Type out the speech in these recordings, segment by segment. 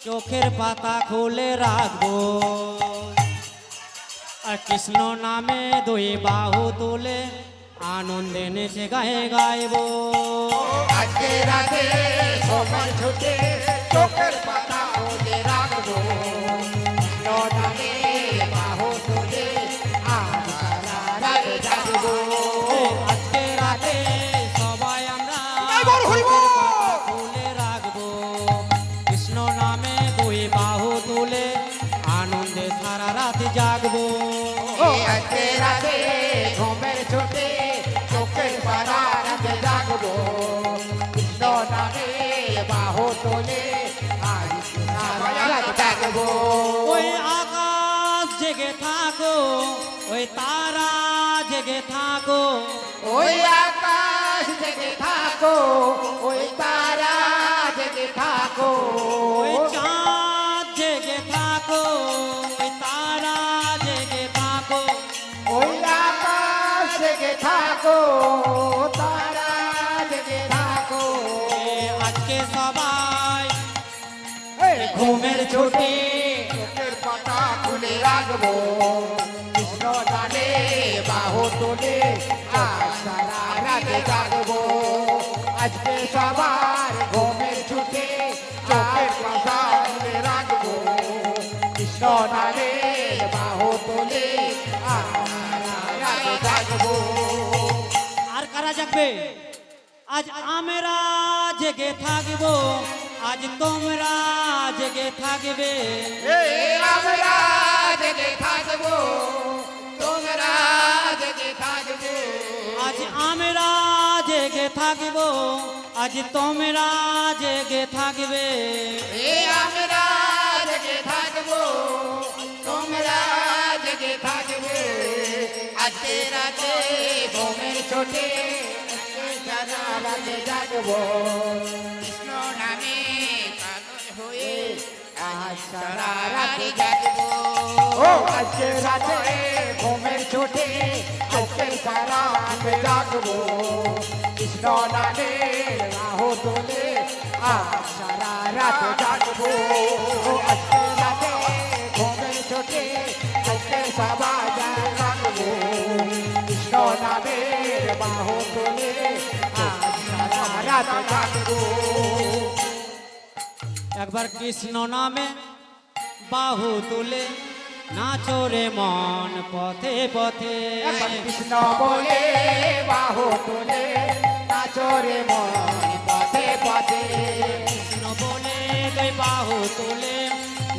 চোখের পাতা খুলে রাখব আর কৃষ্ণ নামে দুই বাহু তুলে আনন্দে নেচে গায়ে গাইবো আজকে রাতে সময় ছুটে চোখের পাতা ওলে রাখব নদানে রাত ওই আকাশ জেগে থাকো ওই তারা জেগে থাকো। ওই আকাশ জেগে থাকো ওই তারা জেগে থাকো। ওই চাঁদ জেগে থাকো ওই তারা জেগে থাকো। ওই আকাশ জেগে থাকো তারা জেগে থাকো। আজকে সবাই ঘুমের ছুটি। চোখের পাতা খুলে রাখব। কৃষ্ণ বাহু তুলে সারা রাতে জাগবো। আজকে সবার ঘুমের ছুটি চোখের পাতা খুলে রাখব। কৃষ্ণ বাহু তুলে জাগবো। আর কারা জাগবে? আজ আমরা জেগে থাকব। আজ তোমরা জেগে থাকবে এই আমরা জেগে থাকব তোমরা জেগে থাকবে আজ আমরা জেগে থাকব আজ তোমরা জেগে থাকবে এই আমরা জেগে থাকব তোমরা জেগে থাকবে আজকে রাতে ঘুমের ছোটে সারা রাতে জাগবো কৃষ্ণ নামে পাগল হয়ে আজ সারা রাতে জাগবো ও আজকে রাতে ঘুমের ছোটে আজকে সারা রাতে জাগবো কৃষ্ণ নামে রাহু তোলে আজ সারা রাতে জাগবো ও আজকে রাতে ঘুমের ছোটে আজকে সবাই জাগবো কৃষ্ণ নামে একবার কৃষ্ণ নামে বাহু তুলে নাচরে মন পথে পথে। কৃষ্ণ বলে বাহু তোলে নাচরে মন পথে পথে। কৃষ্ণ বলে দুই বাহু তুলে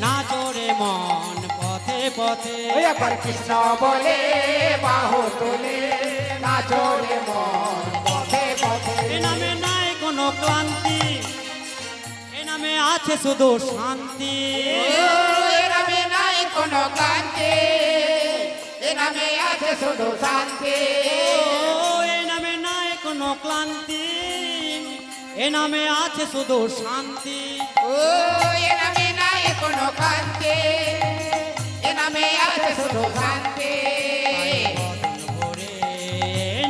নাচরে মন পথে পথে। একবার কৃষ্ণ বলে বাহু তোলে নাচরে মন পথে পথে। নামে নাই কোনো ক্লান্তি নামে আছে শুধু শান্তি। নামে নাই কোনো কান্তি নামে আছে শুধু শান্তি। ও এ নামে নাই কোনো ক্লান্তি। এ নামে আছে শুধু শান্তি। ও এ নামে নাই কোনো কান্তি এ নামে আছে শুধু শান্তি।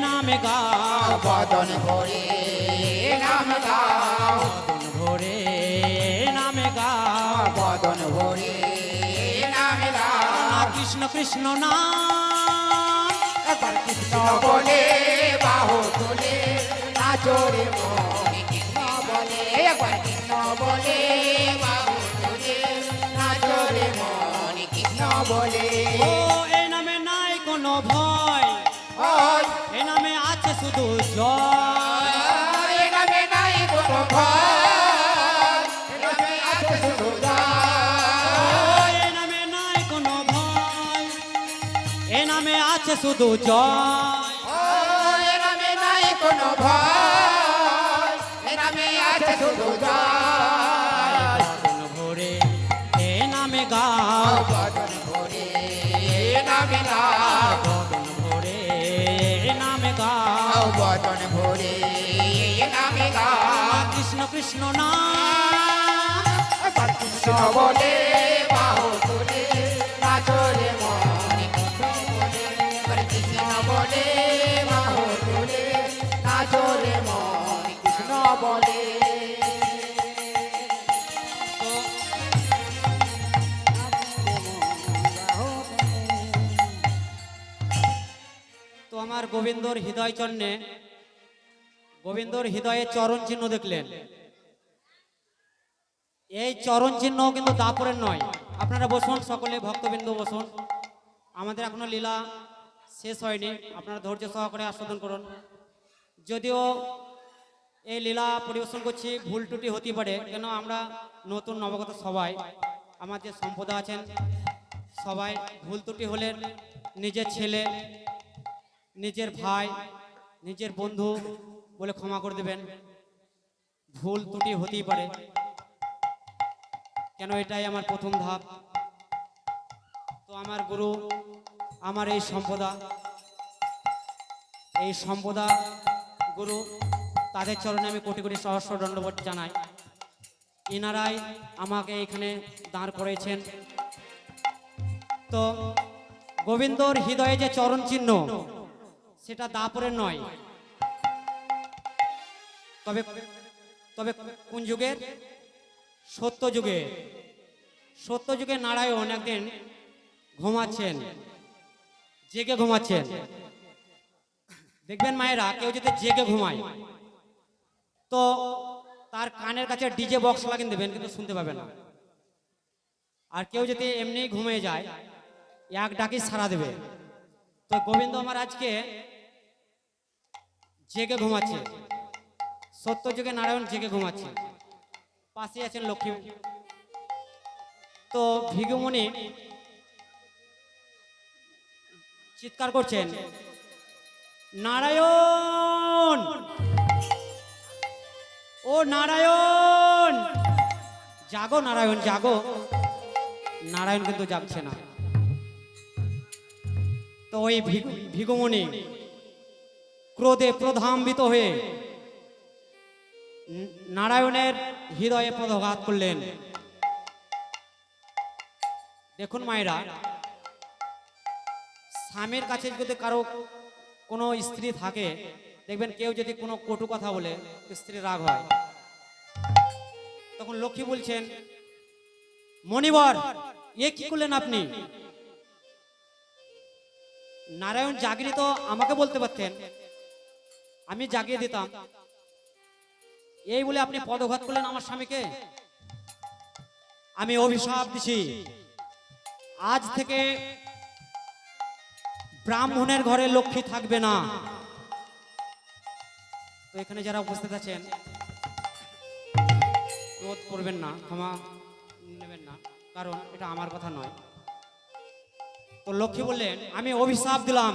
নামে গাও বদন ভরে। কৃষ্ণ নাম। একবার কৃষ্ণ বলে বাহু তোলে নাচরে মনে কৃষ্ণ বলে। একবার কৃষ্ণ বলে বাহু তোলে নাচরে মনে কৃষ্ণ বলে। ও এ নামে নাই কোনো ভয়। এ নামে আছে শুধু জয়। শুধু জয়। নামে নাই কোনো ভয় নামে আছে শুধু জয়। বদন এ নামে গাও। ভরে নামে গাও। বদন ভরে নামে গাও। কৃষ্ণ কৃষ্ণ একবার কৃষ্ণ বলে গোবিন্দর হৃদয় চরণে গোবিন্দর হৃদয়ে চরণ চিহ্ন দেখলেন। এই চরণ চিহ্ন কিন্তু দাপরের নয়। আপনারা বসুন, সকলে ভক্তবৃন্দ বসুন। আমাদের এখনও লীলা শেষ হয়নি। আপনারা ধৈর্য সহকারে আস্বাদন করুন। যদিও এই লীলা পরিবেশন করছি, ভুল ত্রুটি হতে পারে, কেন আমরা নতুন নবগত সবাই, আমার যে সম্পদা আছেন, সবাই ভুল ত্রুটি হলে নিজের ছেলে নিজের ভাই নিজের বন্ধু বলে ক্ষমা করে দেবেন। ভুল ত্রুটি হতেই পারে। কেন এটাই আমার প্রথম ধাপ? তো আমার গুরু আমার এই সম্পদা এই সম্পদা গুরু তাদের চরণে আমি কোটি কোটি সহস্র দণ্ডবোধ জানাই। এনারাই আমাকে এখানে দাঁড় করেছেন। তো গোবিন্দর হৃদয়ে যে চরণ চিহ্ন সেটা দাপরের নয়। তবে তবে কোন যুগের? সত্য যুগে। সত্য যুগে নারায়ণ একদিন ঘুমাচ্ছেন। জেগে ঘুমাচ্ছেন। দেখবেন মায়েরা, কেউ যদি জেগে ঘুমায়, তো তার কানের কাছে ডিজে বক্স লাগিয়ে দেবেন, কিন্তু শুনতে পাবে না। আর কেউ যদি এমনি ঘুমিয়ে যায়, এক ডাকি সারা দেবে। তো গোবিন্দ আমার আজকে জেগে ঘুমাচ্ছে। সত্য যুগে নারায়ণ জেগে ঘুমাচ্ছে। পাশে আছেন লক্ষ্মী। তো ভিগুমণি চিৎকার করছেন, নারায়ণ! ও নারায়ণ! জাগো নারায়ণ জাগো। নারায়ণ কিন্তু জাগছে না। তো ওই ভিগু- ভিগুমণি ক্রোধে প্রধাম্বিত হয়ে নারায়ণের হৃদয়ে পদঘাত করলেন। দেখুন মায়েরা, স্বামীর কাছে যদি কারও কোনো স্ত্রী থাকে, দেখবেন কেউ যদি কোনো কটু কথা বলে স্ত্রী রাগ হয়। তখন লক্ষ্মী বলছেন, মণিবর, এ কি করলেন আপনি? নারায়ণ জাগিয়ে তো আমাকে বলতে পারতেন আমি জাগিয়ে দিতাম। এই বলে আপনি পদঘাত করলেন আমার স্বামীকে? আমি অভিশাপ দিছি। আজ থেকে ব্রাহ্মণের ঘরে লক্ষ্মী থাকবে না। তো এখানে যারা উপস্থিত আছেন, ক্রোধ করবেন না, ক্ষমা নেবেন না, কারণ এটা আমার কথা নয়। তো লক্ষ্মী বললেন, আমি অভিশাপ দিলাম।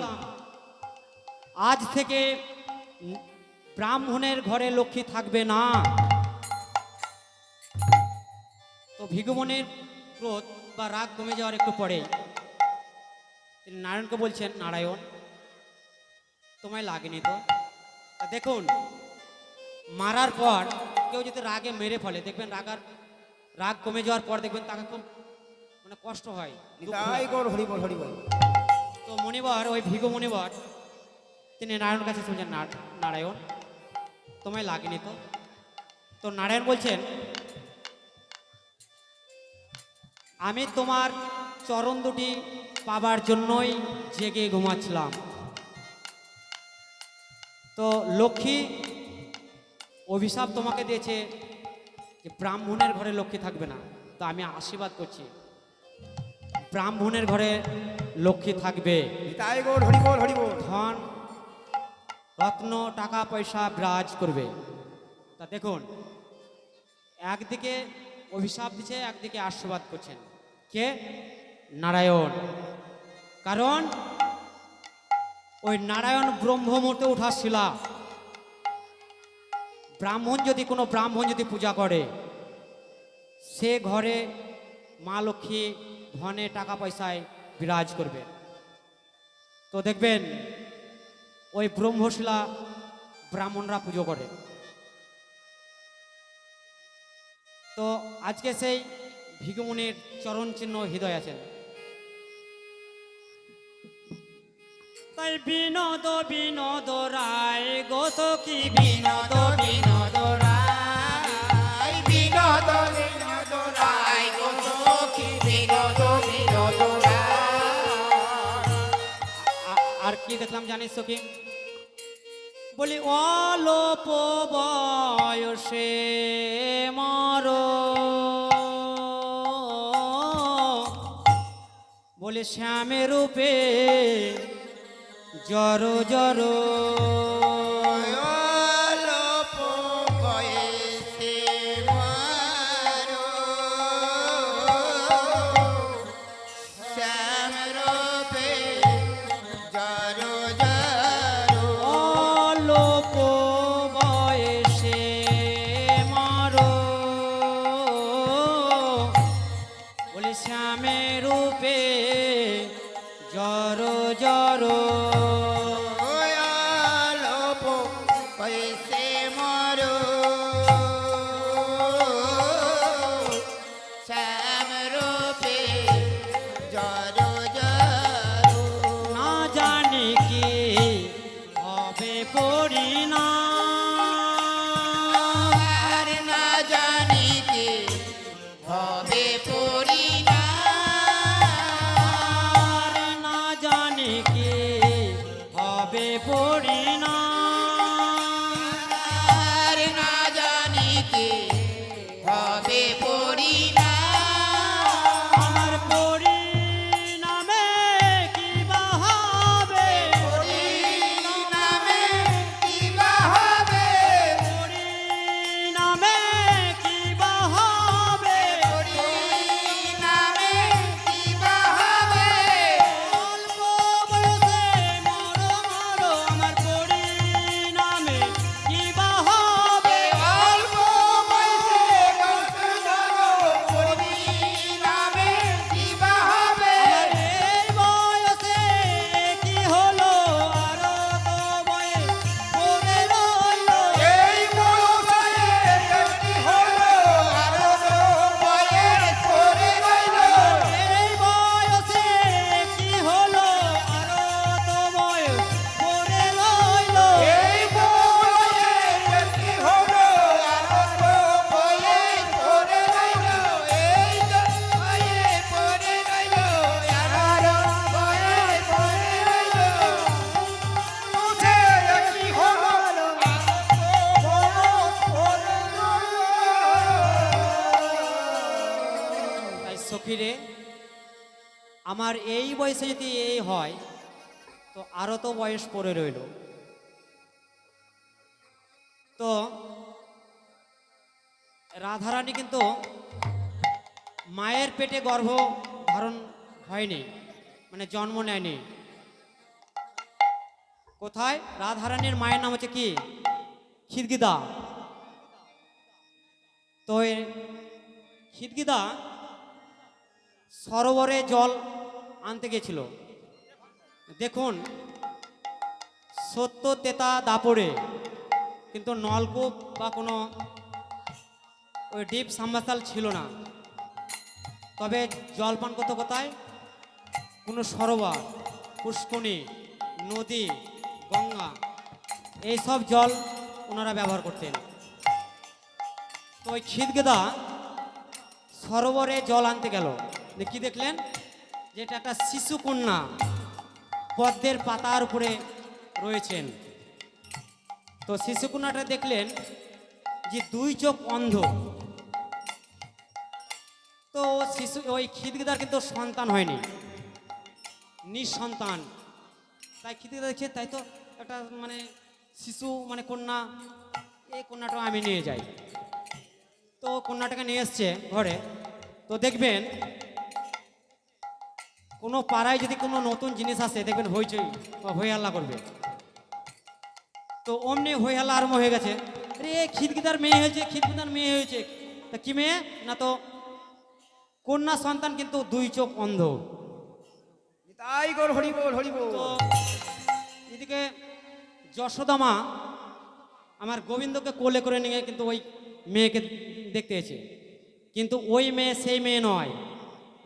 আজ থেকে ব্রাহ্মণের ঘরে লক্ষ্মী থাকবে না। তো ভিগুমনের ক্রোধ বা রাগ কমে যাওয়ার একটু পরে তিনি নারায়ণকে বলছেন নারায়ণ তোমায় লাগেনি তো? তা দেখুন মারার পর কেউ যদি রাগে মেরে ফেলে দেখবেন রাগার রাগ কমে যাওয়ার পর দেখবেন তাকে খুব মানে কষ্ট হয় তো মণিবর ওই ভিগু মণিবর তিনি নারায়ণ কাছে শুনছেন নারায়ণ তোমায় লাগেনি তো? তো নারায়ণ বলছেন আমি তোমার চরণ দুটি পাবার জন্যই জেগে ঘুমাচ্ছিলাম। তো লক্ষ্মী অভিশাপ তোমাকে দিয়েছে যে ব্রাহ্মণের ঘরে লক্ষ্মী থাকবে না। তো আমি আশীর্বাদ করছি ব্রাহ্মণের ঘরে লক্ষ্মী থাকবে। ধন রত্ন, টাকা, পয়সা বিরাজ করবে। তা দেখুন, একদিকে অভিশাপ দিচ্ছে, একদিকে আশীর্বাদ করছেন। কে? নারায়ণ। কারণ, ওই নারায়ণ ব্রহ্মমূর্তে উঠা শিলা। ব্রাহ্মণ যদি, কোনো ব্রাহ্মণ যদি পূজা করে, সে ঘরে মা লক্ষ্মী ধনে টাকা পয়সায় বিরাজ করবে। তো দেখবেন ওই ব্রহ্মশিলা ব্রাহ্মণরা পুজো করে। তো আজকে সেই ভিগুমুনির চরণ চিহ্ন হৃদয় আছেন তাই বিনোদ বিনোদ রায় গত কি বিনোদ বিনোদ রায়? বিনোদ কি দেখলাম জানিস কি? বলি অলোপ বয়সে মর। বলে শ্যামের রূপে জর জর আমার এই বয়সে যদি এই হয়, তো আরও তো বয়স পড়ে রইল। তো রাধারানী কিন্তু মায়ের পেটে গর্ভ ধারণ হয়নি মানে জন্ম নেয়নি। কোথায়? রাধারানীর মায়ের নাম হচ্ছে কি? খিদগিদা। তো খিদগিদা সরোবরে জল আনতে গেছিল। দেখুন, সত্য তেতা দাপড়ে, কিন্তু নলকূপ বা কোনো ওই ডিপ সাম্বাসাল ছিল না। তবে জল পান করতে কোথায়? কোনো সরোবর, পুষ্কণী, নদী, গঙ্গা এইসব জল ওনারা ব্যবহার করতেন। তো ওই খিদগেদা সরোবরে জল আনতে গেল। কি দেখলেন? যে এটা একটা শিশু কন্যা পদ্মের পাতার উপরে রয়েছেন। তো শিশু কন্যাটা দেখলেন যে দুই চোখ অন্ধ। তো শিশু, ওই খিদগিদার কিন্তু সন্তান হয়নি। নিঃসন্তান। তাই খিদগিদা দেখছে, তাই তো একটা মানে শিশু মানে কন্যা, এই কন্যাটা আমি নিয়ে যাই। তো কন্যাটাকে নিয়ে এসছে ঘরে। তো দেখবেন কোনো পাড়ায় যদি কোনো নতুন জিনিস আসে দেখবেন হইচই হই হাল্লা করবে। তো অমনি হই হাল্লা আরম্ভ হয়ে গেছে। রে খিদকিদার মেয়ে হয়েছে খিদকিদার মেয়ে হয়েছে। তা কি মেয়ে? না তো কন্যা সন্তান কিন্তু দুই চোখ অন্ধ। তাই গোল হরি বল হরি বল। এদিকে যশোদা মা আমার গোবিন্দকে কোলে করে নিয়ে কিন্তু ওই মেয়েকে দেখতে এসে। কিন্তু ওই মেয়ে সেই মেয়ে নয়।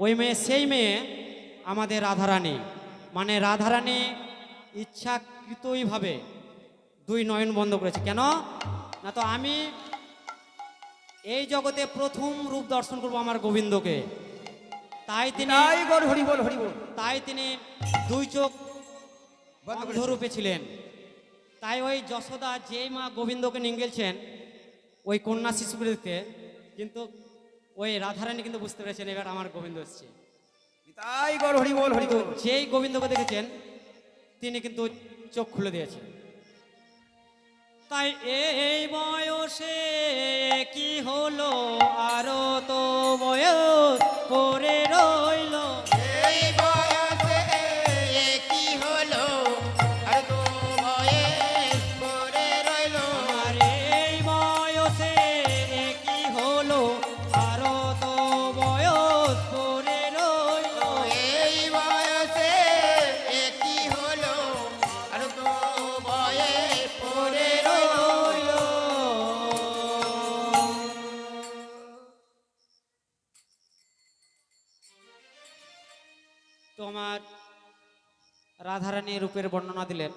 ওই মেয়ে সেই মেয়ে আমাদের রাধারানী। মানে রাধারানী ইচ্ছাকৃতইভাবে দুই নয়ন বন্ধ করেছে। কেন? না তো আমি এই জগতে প্রথম রূপ দর্শন করব আমার গোবিন্দকে। তাই তিনি তাই তিনি দুই চোখ বন্ধ করেছে। ছিলেন। তাই ওই যশোদা যেই মা গোবিন্দকে নিয়ে ওই কন্যা শিশুকে দেখতে কিন্তু ওই রাধারানী কিন্তু বুঝতে পেরেছেন এবার আমার গোবিন্দ এসছে। তাই গর হরি বল হরি বল। যেই গোবিন্দকে দেখেছেন, তিনি কিন্তু চোখ খুলে দিয়েছেন। তাই এই বয়সে কি হলো? আরও তো বয়স পরে রাধারানী রূপের বর্ণনা দিলেন।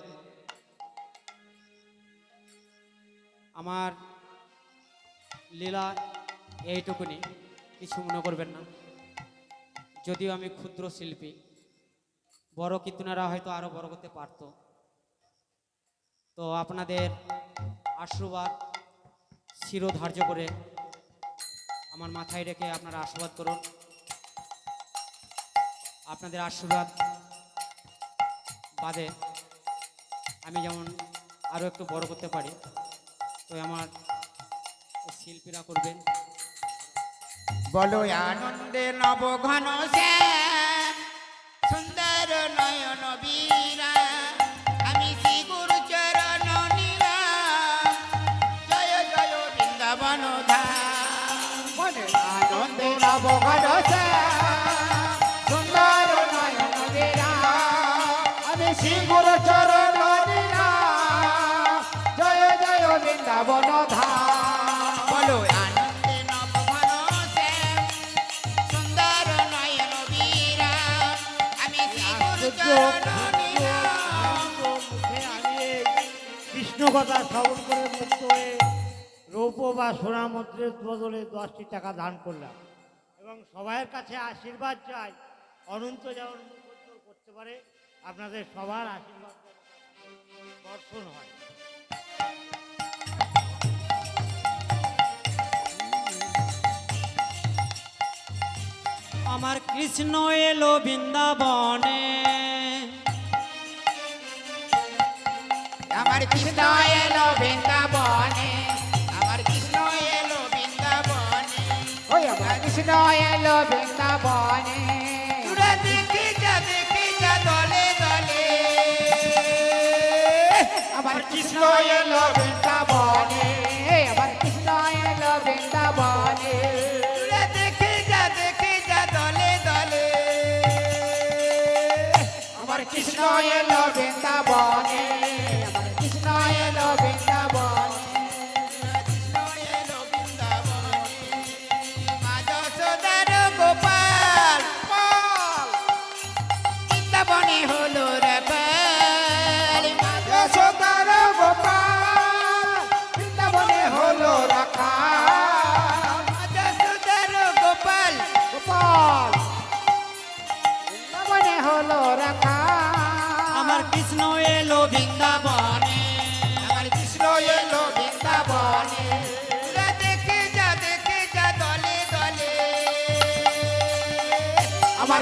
আমার লীলা এইটুকুনি, কিছু মনে করবেন না। যদিও আমি ক্ষুদ্র শিল্পী, বড় কীর্তনেরা হয়তো আরও বড় করতে পারতো। তো আপনাদের আশীর্বাদ, শিরোধার্য করে আমার মাথায় রেখে আপনারা আশীর্বাদ করুন। আপনাদের আশীর্বাদ বাদে আমি যেমন আরও একটু বড় করতে পারি তো আমার শিল্পীরা করবেন। বলো আনন্দে নব ঘন শ্যাম সুন্দর নয়ন বীরা আমি শ্রী গুরু চরণ নীলাম জয় জয় বৃন্দাবন ধাম। বলে আনন্দে নব ঘন শ্যাম কৃষ্ণ কথা শ্রবণ করে মুক্ত হয়ে রৌপ্য বা সোনা মুদ্রের বদলে দশটি টাকা দান করলাম। এবং সবার কাছে আশীর্বাদ চাই। অনন্ত যেমন করতে পারে, আপনাদের সবার আশীর্বাদ দর্শন হয়। আমার কৃষ্ণ এলো বৃন্দাবনে। আমার কৃষ্ণ এলো বৃন্দাবনে আমার কৃষ্ণ এলো বৃন্দাবনে ওই আমার কৃষ্ণ এলো বৃন্দাবনে। তোরা দেখি যা দেখি যা দলে দলে। আমার কৃষ্ণ এলো বৃন্দাবনে। আমার কৃষ্ণ এলো বৃন্দাবনে। তোরা দেখি যা দেখি যা দলে দলে। আমার কৃষ্ণ এলো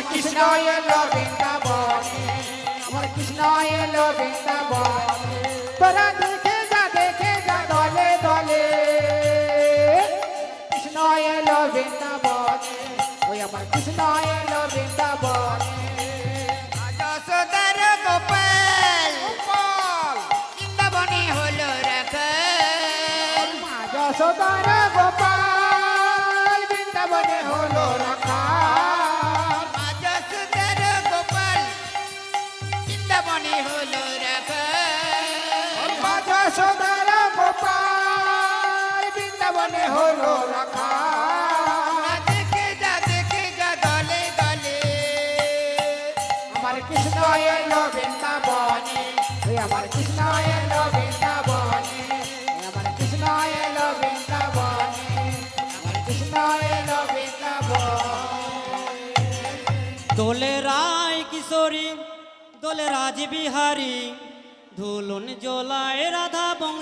কৃষ্ণ এলো বৃন্দাবনে আমার কৃষ্ণ এলো বৃন্দাবনে তোরা দেখে যা দেখে যা দলে দলে। কৃষ্ণ এলো বৃন্দাবনে ওই আমার কৃষ্ণ এলো বৃন্দাবনে যশোদার গোপাল বৃন্দাবনে হলো হলো রাখা। দেখে যা দেখে যা দলে দলে আমার কৃষ্ণ এলো বৃন্দাবনে আমার কৃষ্ণ এলো বৃন্দাবনে আমার কৃষ্ণ এলো বৃন্দাবনে আমার কৃষ্ণ এলো বৃন্দাবনে দোলে রায় রাজবিহারী ধুলন জোলায় রাধা বং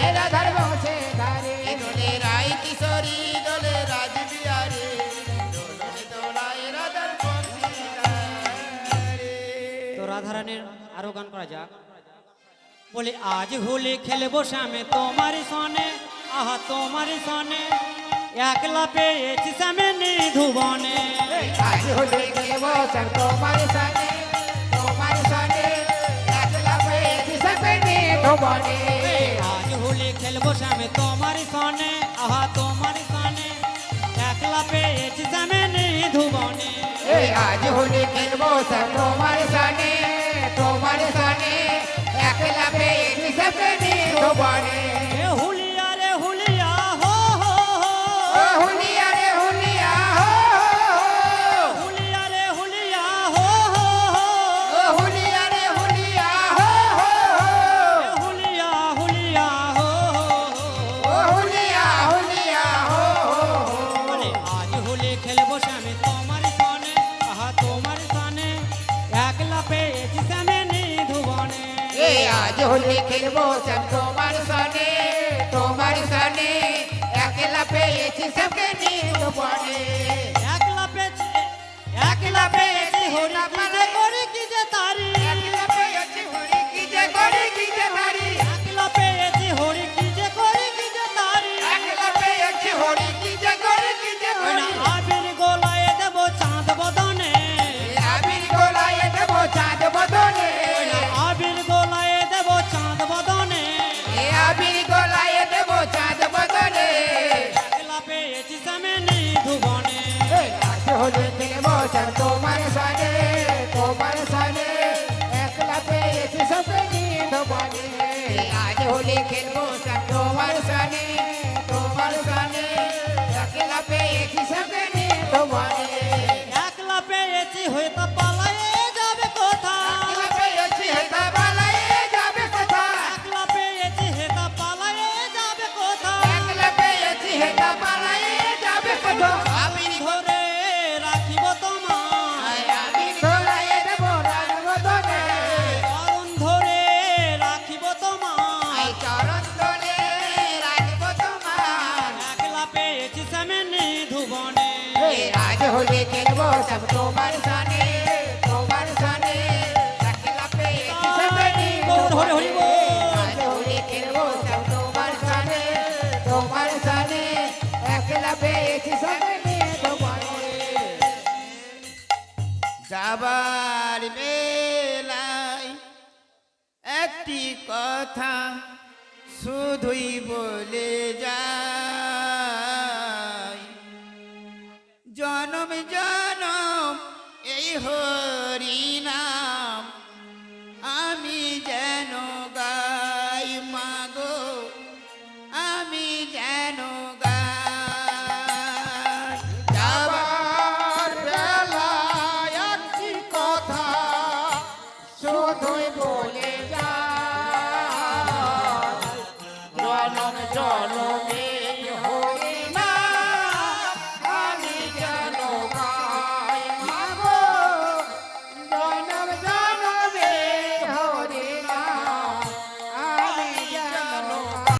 এরা ধর্ম সে ধারে দোলে রাই কিশোরী দোলে রাজ বিহারে তো রাধারানীর আরও গান করা যাক। বলে আজ হোলি খেলব সামে তোমার সনে আহা তোমার সনে একলা পেয়েছি সামে নিধুবনে আজ হোলি খেলব সামে তোমার সনে তোমার সনে একলা পেয়েছি সামে নিধুবনে খেলব সামে তোমার সনে, আহা, তোমার সনে। একলা পেয়েছি সামে নেই ধুবনে আজ হলে খেলব তোমার সনে তোমার সনে। একলা পেয়েছি সামনে ধুবনে Why? কথা শুধুই বলে যায়। জনম জনম এই হয়